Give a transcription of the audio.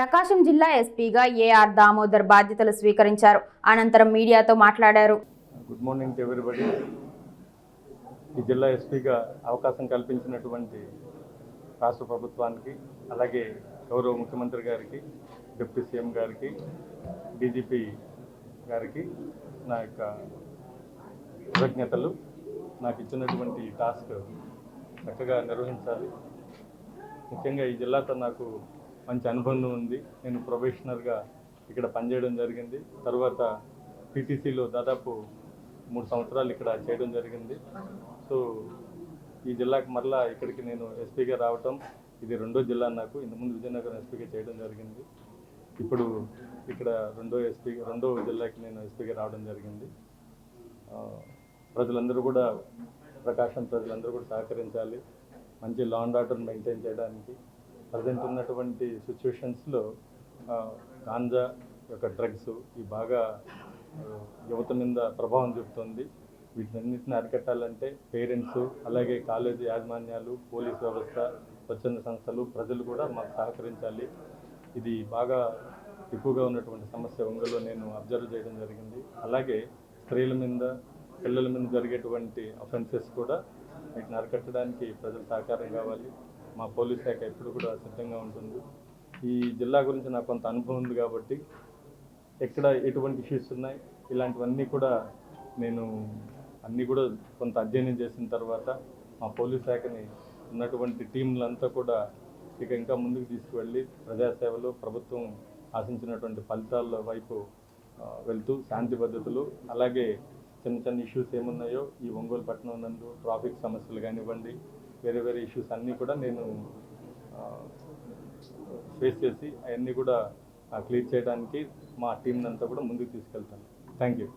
ప్రకాశం జిల్లా ఎస్పీగా ఏఆర్ దామోదర్ బాధ్యతలు స్వీకరించారు. అనంతరం మీడియాతో మాట్లాడారు. గుడ్ మార్నింగ్ టు ఈ జిల్లా ఎస్పీగా అవకాశం కల్పించినటువంటి రాష్ట్ర ప్రభుత్వానికి అలాగే గౌరవ ముఖ్యమంత్రి గారికి డిప్యూటీ సీఎం గారికి డీజీపీ గారికి నా యొక్క కృతజ్ఞతలు. నాకు ఇచ్చినటువంటి టాస్క్ చక్కగా నిర్వహించాలి. ముఖ్యంగా ఈ జిల్లాతో నాకు మంచి అనుబంధం ఉంది. నేను ప్రొఫెషనల్గా ఇక్కడ పనిచేయడం జరిగింది. తర్వాత పీటీసీలో దాదాపు మూడు సంవత్సరాలు ఇక్కడ చేయడం జరిగింది. సో ఈ జిల్లాకి మరలా ఇక్కడికి నేను ఎస్పీగా రావటం ఇది రెండో జిల్లా నాకు. ఇంతకుముందు విజయనగరం ఎస్పీగా చేయడం జరిగింది. ఇప్పుడు ఇక్కడ రెండో ఎస్పీ రెండో జిల్లాకి నేను ఎస్పీగా రావడం జరిగింది. ప్రజలందరూ కూడా ప్రకాశం ప్రజలందరూ కూడా సహకరించాలి. మంచి లా అండ్ ఆర్డర్ మెయింటైన్ చేయడానికి. ప్రజెంట్ ఉన్నటువంటి సిచ్యువేషన్స్లో గాంజా యొక్క డ్రగ్స్ ఈ బాగా యువత మీద ప్రభావం చూపుతుంది. వీటినన్నింటిని అరికట్టాలంటే పేరెంట్స్ అలాగే కాలేజీ యాజమాన్యాలు పోలీస్ వ్యవస్థ స్వచ్ఛంద సంస్థలు ప్రజలు కూడా మాకు సహకరించాలి. ఇది బాగా ఎక్కువగా ఉన్నటువంటి సమస్య ఒంగోలో నేను అబ్జర్వ్ చేయడం జరిగింది. అలాగే స్త్రీల మీద పిల్లల మీద జరిగేటువంటి అఫెన్సెస్ కూడా వీటిని అరికట్టడానికి ప్రజలు సహకారం కావాలి. మా పోలీస్ శాఖ ఎప్పుడు కూడా సిద్ధంగా ఉంటుంది. ఈ జిల్లా గురించి నాకు కొంత అనుభవం ఉంది కాబట్టి ఎక్కడ ఎటువంటి ఇష్యూస్ ఉన్నాయి ఇలాంటివన్నీ కూడా నేను అన్నీ కూడా కొంత అధ్యయనం చేసిన తర్వాత మా పోలీస్ శాఖని ఉన్నటువంటి టీంలంతా కూడా ఇక ఇంకా ముందుకు తీసుకువెళ్ళి ప్రజాసేవలో ప్రభుత్వం ఆశించినటువంటి ఫలితాల వైపు వెళ్తూ శాంతి భద్రతలు అలాగే చిన్న చిన్న ఇష్యూస్ ఏమున్నాయో ఈ ఒంగోలు పట్టణం నందు ట్రాఫిక్ సమస్యలు కానివ్వండి వేరే వేరే ఇష్యూస్ అన్నీ కూడా నేను ఫేస్ చేసి అవన్నీ కూడా క్లియర్ చేయడానికి మా టీం అంతా కూడా ముందుకు తీసుకెళ్తాను. Thank you